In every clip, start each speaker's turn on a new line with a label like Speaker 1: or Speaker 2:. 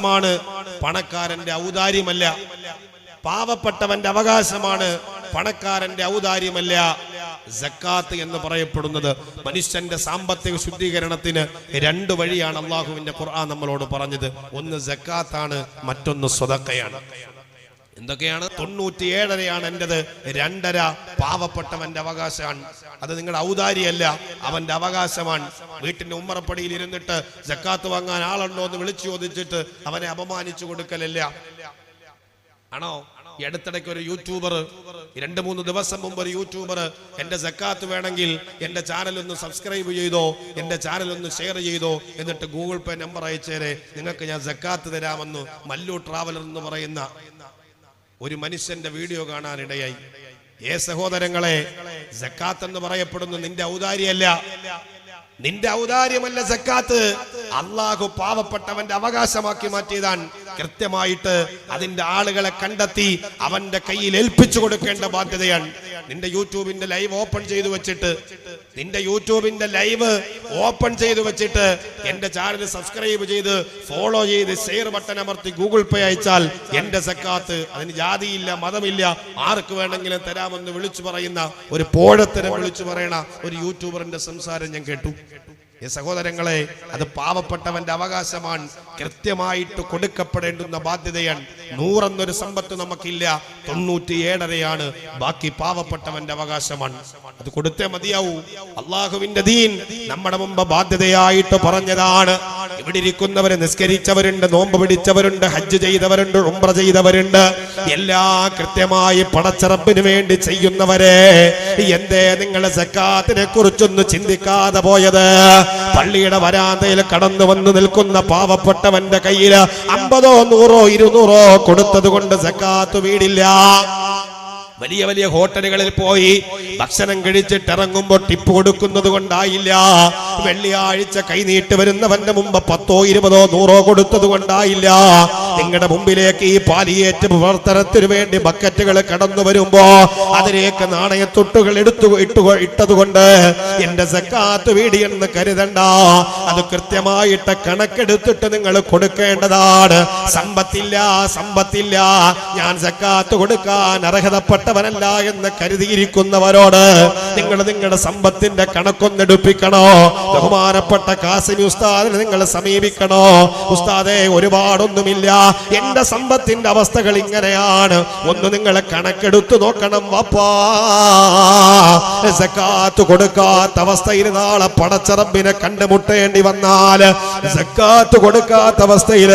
Speaker 1: മാണ് പണക്കാരന്റെ ഔദാര്യമല്ല. പാവപ്പെട്ടവന്റെ അവകാശമാണ്. പണക്കാരന്റെ ഔദാര്യമല്ല. ജക്കാത്ത് എന്ന് പറയപ്പെടുന്നത്. മനുഷ്യന്റെ സാമ്പത്തിക ശുദ്ധീകരണത്തിന് രണ്ട് വഴിയാണ് അള്ളാഹുവിന്റെ ഖുർആൻ നമ്മളോട് പറഞ്ഞത്. ഒന്ന് ജക്കാത്താണ് മറ്റൊന്ന് സ്വതക്കയാണ്. എന്തൊക്കെയാണ്? തൊണ്ണൂറ്റി ഏഴരയാണ് എന്റെത് രണ്ടര പാവപ്പെട്ടവന്റെ അവകാശമാണ്. അത് നിങ്ങളുടെ ഔദാരിയല്ല അവന്റെ അവകാശമാണ്. വീട്ടിന്റെ ഉമ്മറപ്പടിയിൽ ഇരുന്നിട്ട് ജക്കാത്ത് വാങ്ങാൻ ആളുണ്ടോ എന്ന് വിളിച്ചു ചോദിച്ചിട്ട് അവനെ അപമാനിച്ചു കൊടുക്കലല്ല. ആണോ? അടുത്തിടയ്ക്ക് ഒരു യൂട്യൂബർ രണ്ട് മൂന്ന് ദിവസം മുമ്പ് ഒരു യൂട്യൂബർ എന്റെ സക്കാത്ത് വേണമെങ്കിൽ എന്റെ ചാനൽ ഒന്ന് സബ്സ്ക്രൈബ് ചെയ്തോ എന്റെ ചാനൽ ഒന്ന് ഷെയർ ചെയ്തോ എന്നിട്ട് ഗൂഗിൾ പേ നമ്പർ അയച്ചേരെ. നിങ്ങൾക്ക് ഞാൻ സക്കാത്ത് തരാമെന്ന് മല്ലു ട്രാവലർ എന്ന് പറയുന്ന ഒരു മനുഷ്യന്റെ വീഡിയോ കാണാനിടയായി. ഏ സഹോദരങ്ങളെ ജക്കാത്ത് എന്ന് പറയപ്പെടുന്ന നിന്റെ ഔദാര്യല്ല നിന്റെ ഔദാര്യമല്ല സക്കാത്ത്. അള്ളാഹു പാവപ്പെട്ടവന്റെ അവകാശമാക്കി മാറ്റിയതാണ്. കൃത്യമായിട്ട് അതിന്റെ ആളുകളെ കണ്ടെത്തി അവന്റെ കയ്യിൽ ഏൽപ്പിച്ചു കൊടുക്കേണ്ട ബാധ്യതയാണ്. നിന്റെ യൂട്യൂബിന്റെ ലൈവ് ഓപ്പൺ ചെയ്തു വെച്ചിട്ട് നിന്റെ യൂട്യൂബിന്റെ ലൈവ് ഓപ്പൺ ചെയ്തു വെച്ചിട്ട് എന്റെ ചാനൽ സബ്സ്ക്രൈബ് ചെയ്ത് ഫോളോ ചെയ്ത് ഷെയർ ബട്ടൺ അമർത്തി ഗൂഗിൾ പേ അയച്ചാൽ എന്റെ സക്കാത്ത് അതിന് ജാതിയില്ല മതമില്ല ആർക്ക് വേണമെങ്കിലും തരാമെന്ന് വിളിച്ചു പറയുന്ന ഒരു പോഴത്തരം വിളിച്ചു പറയണ ഒരു യൂട്യൂബറിന്റെ സംസാരം ഞാൻ കേട്ടു. സഹോദരങ്ങളെ അത് പാവപ്പെട്ടവന്റെ അവകാശമാണ്. കൃത്യമായിട്ട് കൊടുക്കപ്പെടേണ്ടുന്ന ബാധ്യതയാണ്. നൂറെന്നൊരു സമ്പത്ത് നമുക്കില്ല. തൊണ്ണൂറ്റി ഏഴരയാണ് ബാക്കി പാവപ്പെട്ടവന്റെ അവകാശമാണ്. അത് കൊടുത്തേ മതിയാവൂ. അള്ളാഹുവിന്റെ ദീൻ നമ്മുടെ മുമ്പ് ബാധ്യതയായിട്ട് പറഞ്ഞതാണ്. ഇവിടെ ഇരിക്കുന്നവര് നിസ്കരിച്ചവരുണ്ട് നോമ്പ് പിടിച്ചവരുണ്ട് ഹജ്ജ് ചെയ്തവരുണ്ട് ഉംറ ചെയ്തവരുണ്ട്. എല്ലാ കൃത്യമായി പടച്ചറപ്പിന് വേണ്ടി ചെയ്യുന്നവരെ എന്തേ നിങ്ങളെ സക്കാത്തിനെ കുറിച്ചൊന്നും ചിന്തിക്കാതെ പോയത്? പള്ളിയുടെ വരാന്തയിൽ കടന്നു വന്ന് നിൽക്കുന്ന പാവപ്പെട്ടവന്റെ കയ്യിൽ അമ്പതോ നൂറോ ഇരുന്നൂറോ കൊടുത്തത് കൊണ്ട് സക്കാത്ത് വീടില്ല. വലിയ വലിയ ഹോട്ടലുകളിൽ പോയി ഭക്ഷണം കഴിച്ചിട്ട് ഇറങ്ങുമ്പോൾ ടിപ്പ് കൊടുക്കുന്നത് കൊണ്ടായില്ല. വെള്ളിയാഴ്ച കൈനീട്ട് വരുന്നവന്റെ മുമ്പ് പത്തോ ഇരുപതോ നൂറോ കൊടുത്തത് കൊണ്ടായില്ല. നിങ്ങളുടെ മുമ്പിലേക്ക് ഈ പാലിയേറ്റ് പ്രവർത്തനത്തിന് വേണ്ടി ബക്കറ്റുകൾ കടന്നു വരുമ്പോ അതിലേക്ക് നാണയത്തൊട്ടുകൾ എടുത്തു ഇട്ടു ഇട്ടതുകൊണ്ട് എന്റെ സക്കാത്ത് വീടിയെന്ന് കരുതണ്ട. അത് കൃത്യമായിട്ട് കണക്കെടുത്തിട്ട് നിങ്ങൾ കൊടുക്കേണ്ടതാണ്. സമ്പത്തില്ല സമ്പത്തില്ല. ഞാൻ സക്കാത്ത് കൊടുക്കാൻ അർഹതപ്പെട്ടവനല്ല എന്ന് കരുതിയിരിക്കുന്നവരോട് നിങ്ങൾ നിങ്ങളുടെ സമ്പത്തിന്റെ കണക്കൊന്ന് കണക്കൊന്നെടുപ്പിക്കണോ ബഹുമാനപ്പെട്ട കാസിമി ഉസ്താദിനെ നിങ്ങൾ സമീപിക്കണോ? ഉസ്താദെ ഒരുപാടൊന്നുമില്ല. എന്റെ സമ്പത്തിന്റെ അവസ്ഥകൾ ഇങ്ങനെയാണ്. ഒന്ന് നിങ്ങൾ കണക്കെടുത്തു നോക്കണം വാപ്പാ. സക്കാത്ത് കൊടുക്കാത്ത അവസ്ഥയിൽ നാളെ പടച്ചറമ്പിനെ കണ്ടുമുട്ടേണ്ടി വന്നാൽ സക്കാത്ത് കൊടുക്കാത്ത അവസ്ഥയിൽ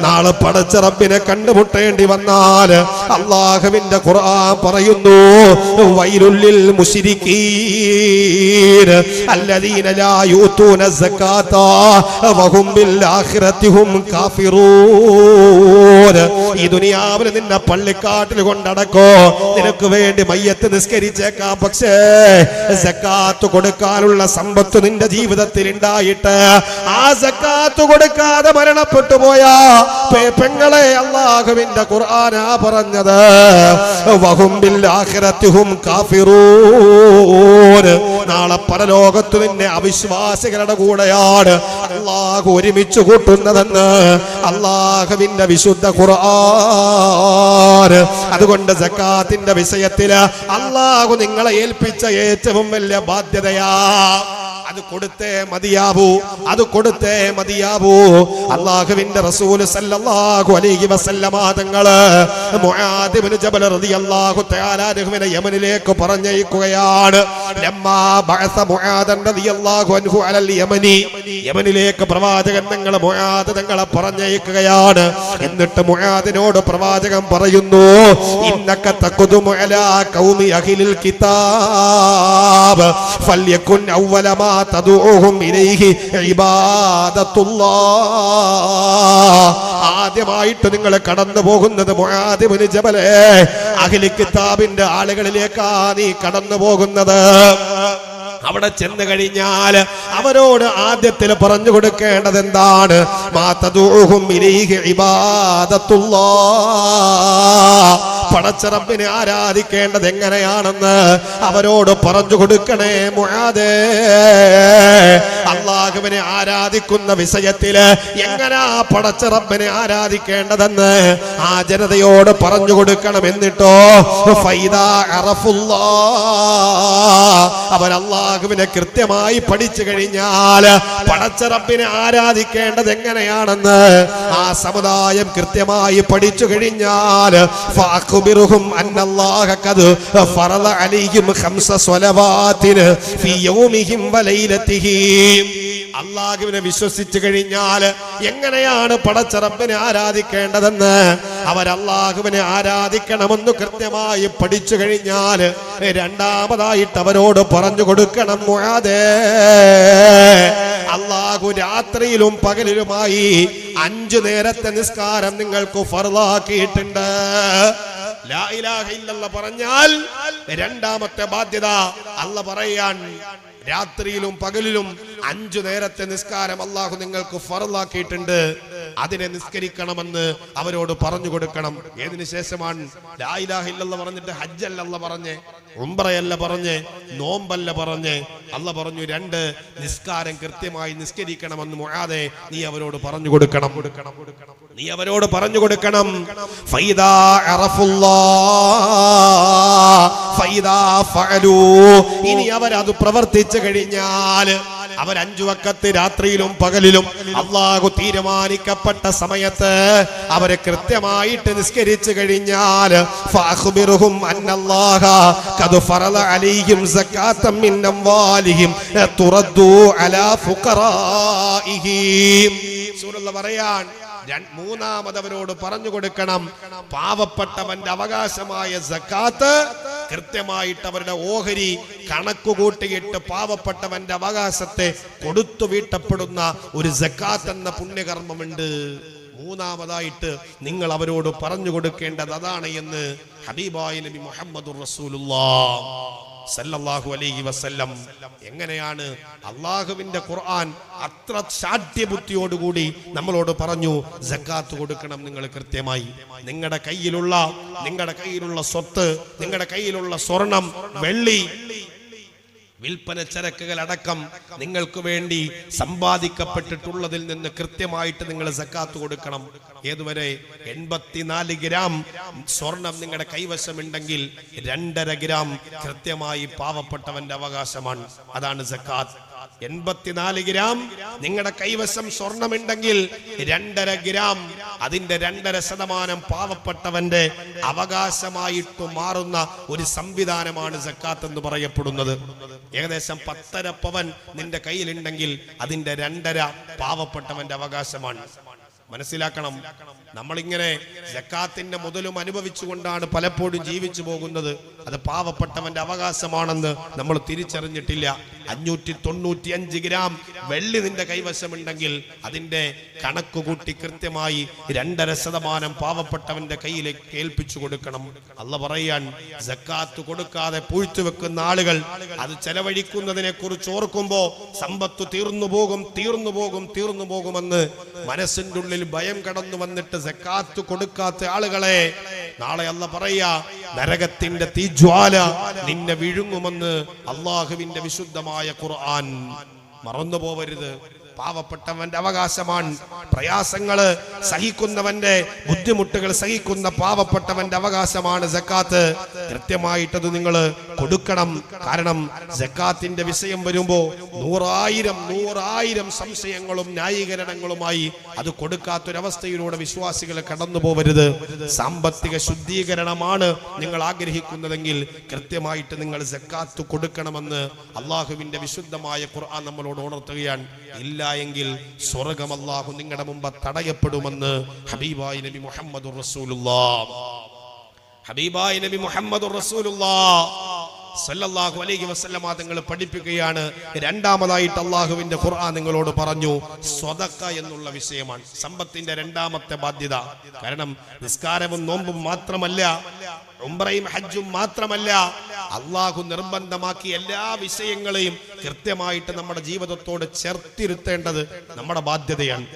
Speaker 1: നാളെ പടച്ചറമ്പിനെ കണ്ടുമുട്ടേണ്ടി വന്നാൽ അള്ളാഹുവിന്റെ ഖുർആൻ പറയുന്നു വൈലുല്ലിൽ മുശ്രിക്കീൻ الذين لا يؤتون الزكاة وهم بالآخرة هم كافرون ഈ ദുനിയാവിൽ നിന്നെ പള്ളിക്കാട്ടിൽ കൊണ്ടടക്കോ നിനക്ക് വേണ്ടി മയ്യത്ത് നിസ്കരിച്ചേക്കാം പക്ഷേ സക്കാത്ത് കൊടുക്കാനുള്ള സമ്പത്ത് നിന്റെ ജീവിതത്തിൽ ഉണ്ടായിട്ട് ആ സക്കാത്ത് കൊടുക്കാതെ മരണപ്പെട്ടു പോയാ പെ- പെങ്ങളെ അള്ളാഹുവിന്റെ ഖുർആനാ പറഞ്ഞത് വഹും നാളെ പരലോകത്ത് നിന്നെ അവിശ്വാസികളുടെ കൂടെയാണ് അള്ളാഹു ഒരുമിച്ച് കൂട്ടുന്നതെന്ന് അള്ളാഹുവിന്റെ വിശുദ്ധ ഖുർആൻ. അതുകൊണ്ട് സക്കാത്തിന്റെ വിഷയത്തിൽ അള്ളാഹു നിങ്ങളെ ഏൽപ്പിച്ച ഏറ്റവും വലിയ ബാധ്യതയാ. അത് കൊടുത്തേ മതിയാവൂ അത് കൊടുത്തേ മതിയാവൂ. അള്ളാഹുവിന്റെ റസൂൽ സല്ലല്ലാഹു അലൈഹി വസല്ലമ തങ്ങൾ മുആദ് ഇബ്നു ജബൽ റളിയല്ലാഹു തആല യമനിലേക്ക് പറഞ്ഞയക്കുകയാണ്. യമനിലേക്ക് പ്രവാചകൻ തങ്ങളെ മുആദ് തങ്ങളെ പറഞ്ഞയക്കുകയാണ്. എന്നിട്ട് മുആദിനോട് പ്രവാചകൻ പറയുന്നു ഇന്നക തഖുദുമു അലാ ഖൗമി അഹ്ലിൽ കിതാബ്. ഇലൈഹി ഇബാദത്തുല്ലാഹ് ആദ്യമായിട്ട് നിങ്ങൾ കടന്നു പോകുന്നത് അഖിലി കിതാബിന്റെ ആളുകളിലേക്കാ നീ കടന്നു പോകുന്നത് അവിടെ ചെന്ന് കഴിഞ്ഞാൽ അവരോട് ആദ്യത്തിൽ പറഞ്ഞു കൊടുക്കേണ്ടത് എന്താണ്? പടച്ചറപ്പിനെ ആരാധിക്കേണ്ടത് എങ്ങനെയാണെന്ന് അവരോട് പറഞ്ഞു കൊടുക്കണേ മുആദേ. അള്ളാഹുവിനെ ആരാധിക്കുന്ന വിഷയത്തിൽ എങ്ങനാ പടച്ച റബ്ബിനെ ആരാധിക്കേണ്ടതെന്ന് ആ ജനതയോട് പറഞ്ഞു കൊടുക്കണം എന്നിട്ടോ. അവൻ കൃത്യമായി പഠിച്ചു കഴിഞ്ഞാൽ പടച്ച റബ്ബിനെ ആരാധിക്കേണ്ടത് എങ്ങനെയാണെന്ന് ആ സമുദായം കൃത്യമായി പഠിച്ചു കഴിഞ്ഞാൽ അലൈഹിം വലൈലതിഹിം അള്ളാഹുവിനെ വിശ്വസിച്ചു കഴിഞ്ഞാൽ എങ്ങനെയാണ് പടച്ചറപ്പിനെ ആരാധിക്കേണ്ടതെന്ന്? അവർ അള്ളാഹുവിനെ ആരാധിക്കണമെന്ന് കൃത്യമായി പഠിച്ചു കഴിഞ്ഞാൽ രണ്ടാമതായിട്ട് അവരോട് പറഞ്ഞു കൊടുക്കണം മുആദേ. അള്ളാഹു രാത്രിയിലും പകലിലുമായി അഞ്ചു നേരത്തെ നിസ്കാരം നിങ്ങൾക്ക് ഇല്ലല്ലാഹ് പറഞ്ഞാൽ രണ്ടാമത്തെ ബാധ്യത അല്ല പറയാൻ. രാത്രിയിലും പകലിലും അഞ്ചു നേരത്തെ നിസ്കാരം അള്ളാഹു നിങ്ങൾക്ക് ഫറലാക്കിയിട്ടുണ്ട്. അതിനെ നിസ്കരിക്കണമെന്ന് അവരോട് പറഞ്ഞു കൊടുക്കണം. ഏതിനു ശേഷമാണ്? പറഞ്ഞിട്ട് ഹജ്ജല്ല പറഞ്ഞ് ഉംറയല്ല പറഞ്ഞ് നോമ്പല്ല പറഞ്ഞ്. അല്ല പറഞ്ഞു രണ്ട് നിസ്കാരം കൃത്യമായി നിസ്കരിക്കണമെന്ന് മുഴാതെ നീ അവരോട് പറഞ്ഞു കൊടുക്കണം. കൊടുക്കണം കൊടുക്കണം നീ അവരോട് പറഞ്ഞു കൊടുക്കണം. ഫൈദാ അറഫുല്ലാ ഫൈദാ ഇനി അവരത് പ്രവർത്തിച്ചു കഴിഞ്ഞാൽ അവർ അഞ്ചു വക്കത്ത് രാത്രിയിലും പകലിലും അള്ളാഹു തീരുമാനിക്കപ്പെട്ട സമയത്ത് അവരെ കൃത്യമായിട്ട് നിസ്കരിച്ചു കഴിഞ്ഞാൽ പറയാൻ മൂന്നാമതവരോട് പറഞ്ഞു കൊടുക്കണം. പാവപ്പെട്ടവന്റെ അവകാശമായ സക്കാത്ത് കൃത്യമായിട്ട് അവരുടെ ഓഹരി കണക്കുകൂട്ടിയിട്ട് പാവപ്പെട്ടവന്റെ അവകാശത്തെ കൊടുത്തു വീട്ടപ്പെടുന്ന ഒരു സക്കാത്ത് എന്ന പുണ്യകർമ്മമുണ്ട്. മൂന്നാമതായിട്ട് നിങ്ങൾ അവരോട് പറഞ്ഞു കൊടുക്കേണ്ടത് അതാണ് എന്ന് ഹബീബായി നബി മുഹമ്മദ് സല്ലല്ലാഹു അലൈഹി വസല്ലം. എങ്ങനെയാണ് അള്ളാഹുവിന്റെ ഖുർആൻ അത്ര ശാഠ്യബുദ്ധിയോടുകൂടി നമ്മളോട് പറഞ്ഞു ജക്കാത്ത് കൊടുക്കണം നിങ്ങൾ കൃത്യമായി. നിങ്ങളുടെ കയ്യിലുള്ള നിങ്ങളുടെ കയ്യിലുള്ള സ്വത്ത് നിങ്ങളുടെ കയ്യിലുള്ള സ്വർണം വെള്ളി വിൽപ്പന ചരക്കുകൾ അടക്കം നിങ്ങൾക്ക് വേണ്ടി സമ്പാദിക്കപ്പെട്ടിട്ടുള്ളതിൽ നിന്ന് കൃത്യമായിട്ട് നിങ്ങൾ സക്കാത്ത് കൊടുക്കണം. ഏതുവരെ? എൺപത്തിനാല് ഗ്രാം സ്വർണം നിങ്ങളുടെ കൈവശമുണ്ടെങ്കിൽ രണ്ടര ഗ്രാം കൃത്യമായി പാവപ്പെട്ടവന്റെ അവകാശമാണ്. അതാണ് സക്കാത്ത്. എൺപത്തിനാല് ഗ്രാം നിങ്ങളുടെ കൈവശം സ്വർണമുണ്ടെങ്കിൽ രണ്ടര ഗ്രാം അതിന്റെ രണ്ടര ശതമാനം പാവപ്പെട്ടവന്റെ അവകാശമായിട്ട് മാറുന്ന ഒരു സംവിധാനമാണ് സക്കാത്ത് എന്ന് പറയപ്പെടുന്നത്. ഏകദേശം പത്തര പവൻ നിന്റെ കയ്യിലുണ്ടെങ്കിൽ അതിന്റെ രണ്ടര പാവപ്പെട്ടവന്റെ അവകാശമാണ്. മനസ്സിലാക്കണം. നമ്മളിങ്ങനെ ജക്കാത്തിന്റെ മുതലും അനുഭവിച്ചുകൊണ്ടാണ് പലപ്പോഴും ജീവിച്ചു പോകുന്നത്. അത് പാവപ്പെട്ടവന്റെ അവകാശമാണെന്ന് നമ്മൾ തിരിച്ചറിഞ്ഞിട്ടില്ല. അഞ്ഞൂറ്റി തൊണ്ണൂറ്റി അഞ്ച് ഗ്രാം വെള്ളി നിന്റെ കൈവശമുണ്ടെങ്കിൽ അതിന്റെ കണക്ക് കൂട്ടി കൃത്യമായി രണ്ടര ശതമാനം പാവപ്പെട്ടവന്റെ കയ്യിലേക്ക് ഏൽപ്പിച്ചു കൊടുക്കണം. അല്ല പറയാൻ ജക്കാത്ത് കൊടുക്കാതെ പൂഴ്ത്തു വെക്കുന്ന ആളുകൾ അത് ചെലവഴിക്കുന്നതിനെ കുറിച്ച് ഓർക്കുമ്പോ സമ്പത്ത് തീർന്നു പോകും തീർന്നു പോകും തീർന്നു പോകുമെന്ന് മനസ്സിന്റെ ഉള്ളിൽ ഭയം കടന്നു വന്നിട്ട് സക്കാത്ത് കൊടുക്കാത്ത ആളുകളെ നാളെ അല്ല പറയാ നരകത്തിന്റെ തീജ്വാല നിന്നെ വിഴുങ്ങുമെന്ന് അള്ളാഹുവിന്റെ വിശുദ്ധമായ ഖുർആൻ. മറന്നു പോവരുത് പാവപ്പെട്ടവന്റെ അവകാശമാണ്. പ്രയാസങ്ങൾ സഹിക്കുന്നവന്റെ ബുദ്ധിമുട്ടുകൾ സഹിക്കുന്ന പാവപ്പെട്ടവന്റെ അവകാശമാണ് ജക്കാത്ത് കൃത്യമായിട്ടത് നിങ്ങൾ കൊടുക്കണം. കാരണം ജക്കാത്തിന്റെ വിഷയം വരുമ്പോ നൂറായിരം നൂറായിരം സംശയങ്ങളും ന്യായീകരണങ്ങളുമായി അത് കൊടുക്കാത്തൊരവസ്ഥയിലൂടെ വിശ്വാസികൾ കടന്നു പോവരുത്. സാമ്പത്തിക ശുദ്ധീകരണമാണ് നിങ്ങൾ ആഗ്രഹിക്കുന്നതെങ്കിൽ കൃത്യമായിട്ട് നിങ്ങൾ ജക്കാത്ത് കൊടുക്കണമെന്ന് അള്ളാഹുവിന്റെ വിശുദ്ധമായ ഖുർആൻ നമ്മളോട് ഉണർത്തുകയാണ് ഇല്ല എങ്കിൽ സ്വർഗം അള്ളാഹു നിങ്ങളുടെ മുമ്പ് തടയപ്പെടുമെന്ന് ഹബീബായി നബി മുഹമ്മദ് റസൂലുള്ള. ഹബീബായി നബി മുഹമ്മദ് സല്ലല്ലാഹു അലൈഹി വസല്ലമ തങ്ങൾ പഠിപ്പിക്കുകയാണ്. രണ്ടാമതായിട്ട് അള്ളാഹുവിന്റെ ഖുർആൻ നിങ്ങളോട് പറഞ്ഞു സ്വതക്ക എന്നുള്ള വിഷയമാണ്. സമ്പത്തിന്റെ രണ്ടാമത്തെ ബാധ്യത. കാരണം നിസ്കാരവും നോമ്പും മാത്രമല്ല ഉംറയും ഹജ്ജും മാത്രമല്ല അള്ളാഹു നിർബന്ധമാക്കി എല്ലാ വിഷയങ്ങളെയും കൃത്യമായിട്ട് നമ്മുടെ ജീവിതത്തോട് ചേർത്തിരുത്തേണ്ടത് നമ്മുടെ ബാധ്യതയാണ്.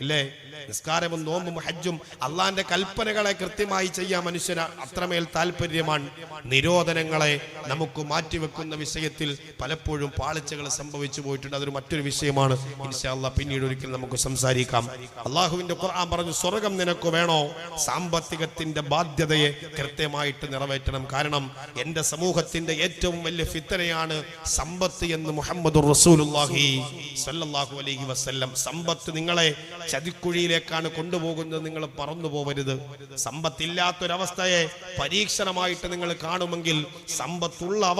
Speaker 1: ഇല്ലേ? നിസ്കാരവും നോമ്പും ഹജ്ജും അള്ളാന്റെ കൽപ്പനകളെ കൃത്യമായി ചെയ്യാൻ മനുഷ്യന് അത്രമേൽ താല്പര്യമാണ്. നിരോധനങ്ങളെ നമുക്ക് മാറ്റിവെക്കുന്ന വിഷയത്തിൽ പലപ്പോഴും പാളിച്ചകൾ സംഭവിച്ചു പോയിട്ടുണ്ട്. അതൊരു മറ്റൊരു വിഷയമാണ്. പിന്നീട് ഒരിക്കൽ നമുക്ക് സംസാരിക്കാം. അള്ളാഹുവിന്റെ ഖുർആൻ പറഞ്ഞു സ്വർഗം നിനക്ക് വേണോ? സാമ്പത്തികത്തിന്റെ ബാധ്യതയെ കൃത്യമായിട്ട് നിറവേറ്റണം. കാരണം എന്റെ സമൂഹത്തിന്റെ ഏറ്റവും വലിയ ഫിത്തനയാണ് സമ്പത്ത് എന്ന് മുഹമ്മദ് സല്ലല്ലാഹു അലൈഹി വസല്ലം. സമ്പത്ത് നിങ്ങളെ ചതിക്കുഴിയിലേക്കാണ് കൊണ്ടുപോകുന്നത് നിങ്ങൾ പറന്നു പോവരുത്. സമ്പത്തില്ലാത്തൊരവസ്ഥയെ പരീക്ഷണമായിട്ട് നിങ്ങൾ കാണുമെങ്കിൽ സമ്പത്തുള്ള